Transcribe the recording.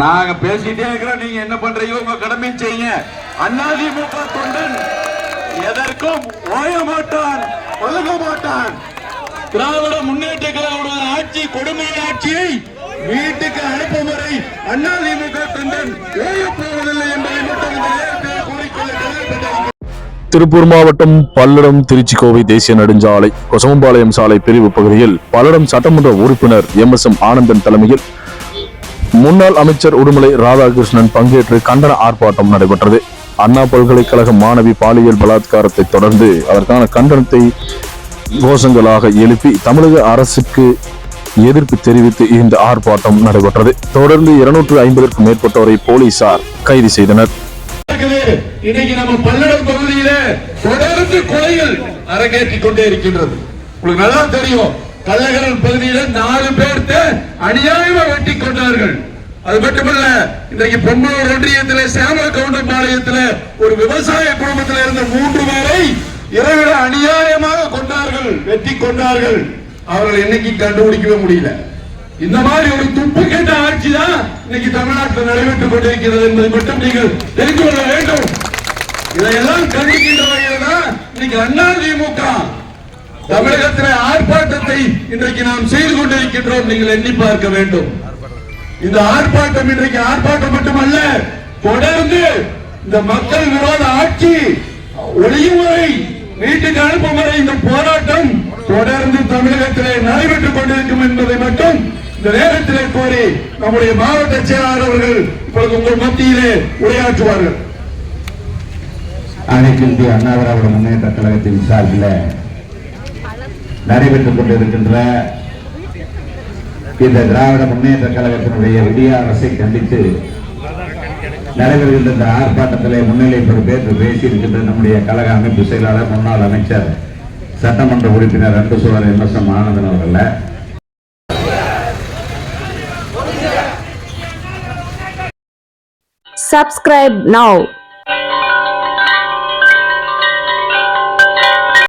நாங்க பேசிட்டே இருக்கிறோம். நீங்க என்ன பண்றீங்க? உங்க கடமை செய்யுங்க. அதிமுக தொண்டன் எதற்கும் ஓய மாட்டான் ஒழுக மாட்டான். திராவிட முன்னேற்ற கழக ஆட்சி கொடுமை ஆட்சியை வீட்டுக்கு அனுப்பும் வரை அதிமுக தொண்டன் ஓய போவதில்லை என்பதை மட்டும் இந்த நேரத்தில் கூறிக்கொள்ள திருப்பூர் மாவட்டம் பல்லடம் திருச்சி கோவை தேசிய நெடுஞ்சாலை கொசவம்பாளையம் சாலை பிரிவு பகுதியில் பல்லடம் சட்டமன்ற உறுப்பினர் எம் எஸ் எம் ஆனந்தன் தலைமையில் முன்னாள் அமைச்சர் உடுமலை ராதாகிருஷ்ணன் பங்கேற்று கண்டன ஆர்ப்பாட்டம் நடைபெற்றது. அண்ணா பல்கலைக்கழக மாணவி பாலியல் பலாத்காரத்தை தொடர்ந்து அதற்கான கண்டனத்தை கோஷங்களாக எழுப்பி தமிழக அரசுக்கு எதிர்ப்பு தெரிவித்து இந்த ஆர்ப்பாட்டம் நடைபெற்றது. தொடர்ந்து இருநூற்று ஐம்பதற்கும் மேற்பட்டோரை போலீசார் கைது செய்தனர். இன்னைக்கு நம்ம பல்லடம் பகுதியில தொடர்ந்து கொலைகள் அரங்கேற்றிக் கொண்டே இருக்கின்றது. உங்களுக்கு நல்லா தெரியும். கள்ளகரன் பகுதியில நாலு அநியாயமா வெட்டி கொண்டார்கள். அது மட்டுமல்ல இன்றைக்கு பொன்னூர் ஒன்றியத்திலே சேம கவுண்டம்பாளையத்தில ஒரு விவசாய குடும்பத்தில் இருந்த மூன்று பேரை இரவிட அநியாயமாக கொண்டார்கள் வெட்டி கொண்டார்கள். அவர்கள் என்னைக்கு கண்டுபிடிக்கவே முடியல. இந்த மாதிரி ஒரு துப்பு கேட்ட ஆட்சி தான் இன்னைக்கு தமிழ்நாட்டில் நடைபெற்றுக் கொண்டிருக்கிறது என்பதை மட்டும் நீங்கள் தெரிந்து கொள்ள வேண்டும். இதையெல்லாம் கண்டிக்கின்ற வகையில் தான் இன்னைக்கு அதிமுக தமிழகத்தில் ஆர்ப்பாட்டத்தை இன்றைக்கு நாம் செய்து கொண்டிருக்கின்றோம். நீங்கள் எண்ணி பார்க்க வேண்டும். இந்த ஆர்ப்பாட்டம் இன்றைக்கு ஆர்ப்பாட்டம் மட்டுமல்ல தொடர்ந்து இந்த மக்கள் விரோத ஆட்சி ஒளியுமுறை வீட்டுக்கு அனுப்பும் வரை இந்த போராட்டம் தொடர்ந்து தமிழகத்திலே நடைபெற்றுக் கொண்டிருக்கும் என்பதை மட்டும் இந்த நேரத்திலே கோரி நம்முடைய மாவட்ட செயலாளர் அவர்கள் இப்பொழுது உங்கள் மத்தியிலே உரையாற்றுவார்கள். அனைத்து இந்திய அண்ணா திராவிட முன்னேற்ற கழகத்தின் சார்பில் நடைபெற்றுக் கொண்டிருக்கின்ற இந்த திராவிட முன்னேற்ற கழகத்தினுடைய விடிய அரசை கண்டித்து நடைபெறுகின்ற இந்த ஆர்ப்பாட்டத்திலே முன்னிலை பொறுப்பேற்று பேசியிருக்கின்ற நம்முடைய கழக அமைப்பு செயலாளர் முன்னாள் அமைச்சர் சட்டமன்ற உறுப்பினர் அன்பு சோழர் எம். எஸ். எம். ஆனந்தன் அவர்கள் சப்ஸ்கிரைப் நவ்